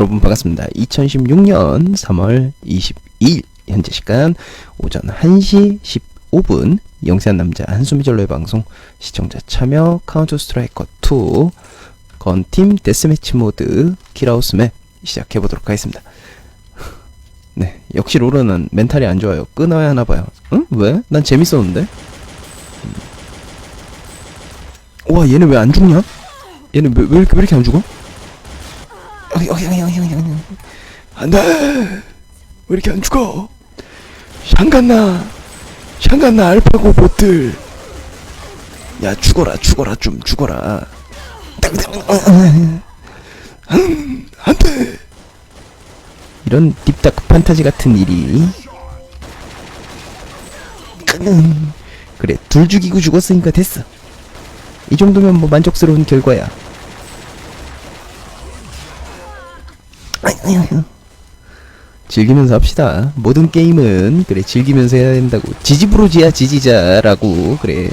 여러분 반갑습니다. 2016년 3월 22일 현재 시간 오전 1시 15분 영세한 남자 한수미 전로의 방송 시청자 참여 카운터 스트라이커 2 건팀 데스매치 모드 킬하우스 맵 시작해 보도록 하겠습니다. 네, 역시 롤은 멘탈이 안 좋아요. 끊어야 하나 봐요. 응? 왜? 난 재밌었는데. 음. 와, 얘는 왜 안 죽냐? 얘는 왜, 왜 이렇게 왜 이렇게 안 죽어? 안돼 왜 이렇게 안 죽어? 샹간나 샹간나 알파고 보트 야 죽어라 죽어라 좀 죽어라. 음, 안돼. 이런 딥다크 판타지 같은 일이. 음, 그래 둘 죽이고 죽었으니까 됐어. 이 정도면 뭐 만족스러운 결과야 즐기면서 합시다. 모든 게임은 그래 즐기면서 해야 된다고. 지지부르지야 지지자라고 그래.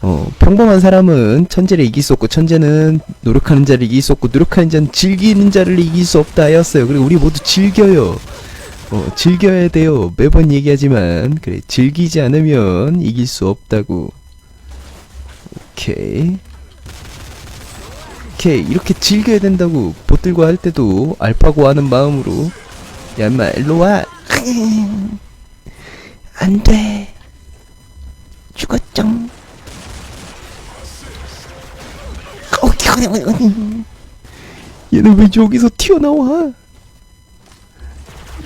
어 평범한 사람은 천재를 이길 수 없고 천재는 노력하는 자를 이길 수 없고 노력하는 자는 즐기는 자를 이길 수 없다 하였어요. 그리고 우리 모두 즐겨요. 어 즐겨야 돼요. 매번 얘기하지만 그래 즐기지 않으면 이길 수 없다고. 오케이. 오케이 이렇게 즐겨야 된다고 보들과 할 때도 알파고 하는 마음으로 야 인마 일로와. 안돼. 죽었쩡 얘는 왜 여기서 튀어나와?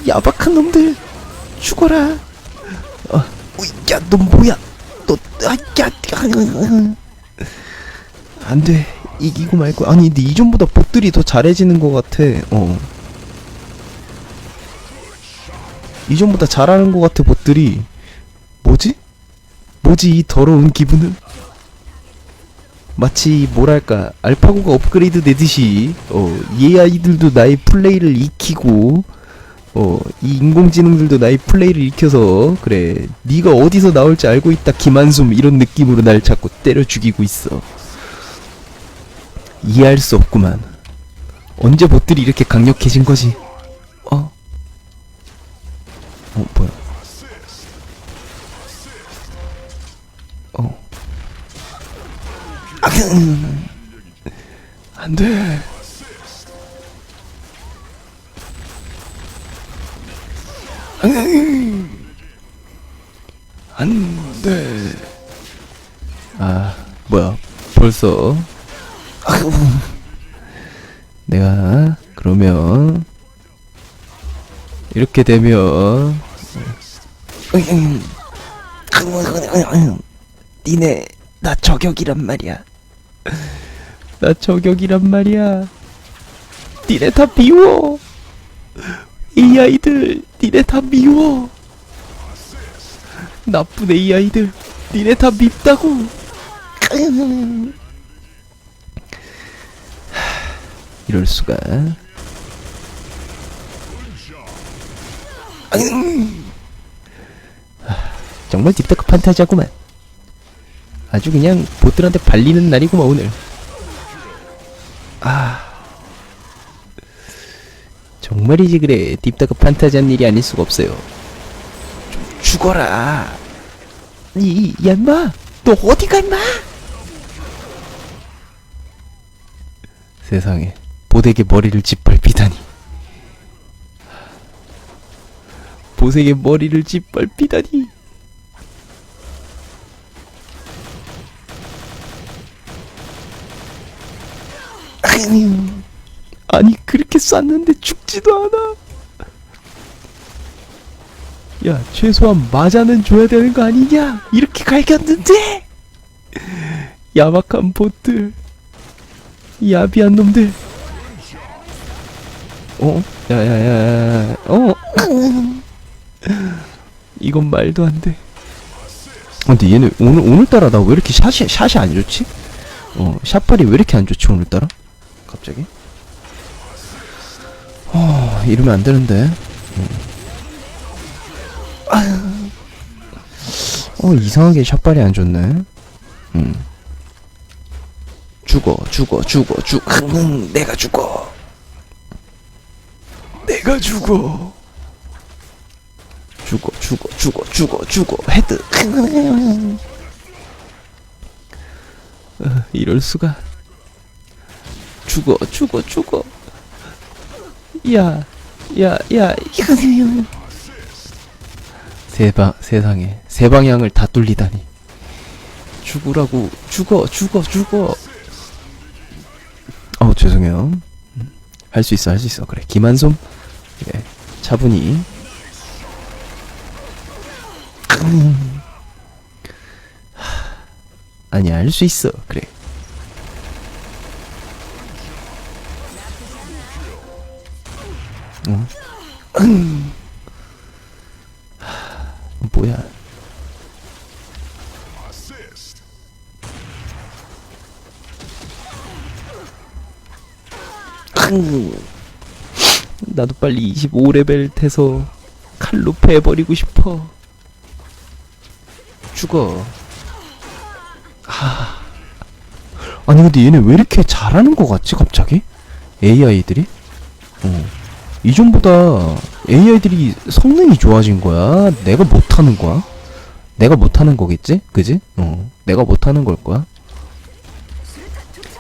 야박한 놈들 죽어라. 어, 야너 뭐야? 너 아, 야, 안돼. 이기고 말고. 아니 근데 이전보다 봇들이 더 잘해지는 것 같아. 어 이전보다 잘하는 것 같아 봇들이 뭐지? 뭐지 이 더러운 기분은 마치 뭐랄까 알파고가 업그레이드 되듯이 어이 아이들도 나의 플레이를 익히고 어 이 인공지능들도 나의 플레이를 익혀서 그래 네가 어디서 나올지 알고 있다 김한숨 이런 느낌으로 날 자꾸 때려 죽이고 있어 이해할 수 없구만. 언제 봇들이 이렇게 강력해진 거지? 어? 어, 뭐야? 어. 아, 음. 안 돼. 안 돼. 아, 뭐야. 벌써 내가 그러면 이렇게 되면. 니네 나 저격이란 말이야. 나 저격이란 말이야. 니네 다 미워. 이 아이들 니네 다 미워. 나쁜 이 아이들 니네 다 밉다고. 이럴 수가. 정말 딥다크 판타지하구만. 아주 그냥 보들한테 발리는 날이구만 오늘. 아. 정말이지 그래 딥다크 판타지한 일이 아닐 수가 없어요. 좀 죽어라. 이, 야, 인마! 너 어디 가, 인마! 세상에. 보색의 머리를 짓밟히 보색의 머리를 짓밟히다니. 아니 그렇게 쐈는데 죽지도 않아. 야 최소한 맞아는 줘야 되는 거 아니냐? 이렇게 갈겼는데. 야박한 보들. 야비한 놈들. 어? 야야야야. 어? 이건 말도 안 돼. 근데 얘는 오늘 오늘따라 나 왜 이렇게 샷이 샷이 안 좋지? 어, 샷발이 왜 이렇게 안 좋지 오늘따라? 갑자기? 어, 이러면 안 되는데. 어, 어 이상하게 샷발이 안 좋네. 음. 죽어, 죽어, 죽어, 죽. 음, 내가 죽어. 내가 죽어. 죽어, 죽어, 죽어, 죽어. 헤드. 어, 이럴 수가. 죽어, 죽어, 죽어. 야, 야, 야, 이거세요. 세방 세상에 세 방향을 다 뚫리다니. 죽으라고 죽어, 죽어, 죽어. 어 죄송해요. 할 수 있어, 할 수 있어. 그래, 김한솜. 그래, 차분히. 음. 하, 아니야, 할 수 있어. 그래. 하, 뭐야? 음. 나도 빨리 25레벨 돼서 칼로 패버리고 싶어. 죽어. 하. 아니 근데 얘네 왜 이렇게 잘하는 거 같지 갑자기? AI들이? 어. 이전보다 AI들이 성능이 좋아진 거야. 내가 못하는 거야. 내가 못하는 거겠지? 그지? 어. 내가 못하는 걸 거야.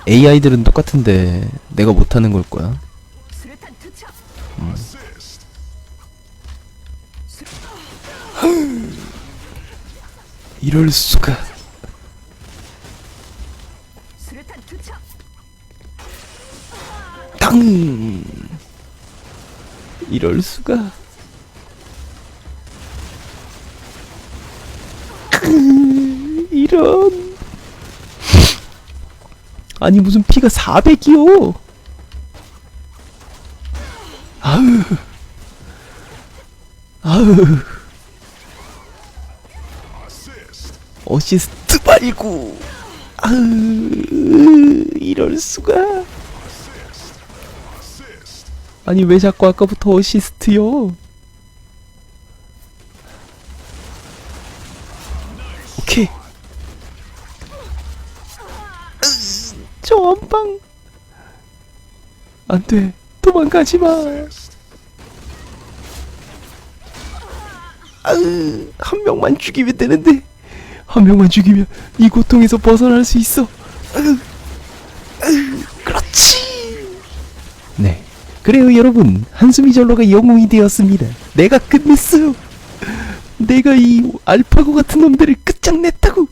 AI들은 똑같은데 내가 못하는 걸 거야. 수 이럴 수가. 땅. 이럴 수가. 크, 이런. 아니 무슨 피가 400이요? 아우. 아우. 어시스트 말고. 아우. 이럴 수가. 아니 왜 자꾸 아까부터 어시스트요? 오케이. 으, 저 원방 안돼 도망가지 마. 아으 한 명만 죽이면 되는데 한 명만 죽이면 이 고통에서 벗어날 수 있어. 으, 으, 그렇지. 네. 그래요 여러분 한숨이 절로가 영웅이 되었습니다 내가 끝냈어요 내가 이 알파고 같은 놈들을 끝장냈다고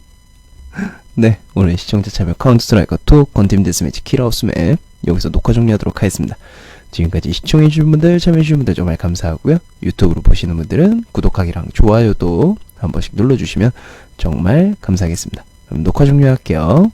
네 오늘 시청자 참여 카운트 스트라이커 2 건팀 데스매치 킬하우스 맵 여기서 녹화 종료하도록 하겠습니다 지금까지 시청해주신 분들 참여해주신 분들 정말 감사하고요 유튜브로 보시는 분들은 구독하기랑 좋아요도 한 번씩 눌러주시면 정말 감사하겠습니다. 그럼 녹화 종료할게요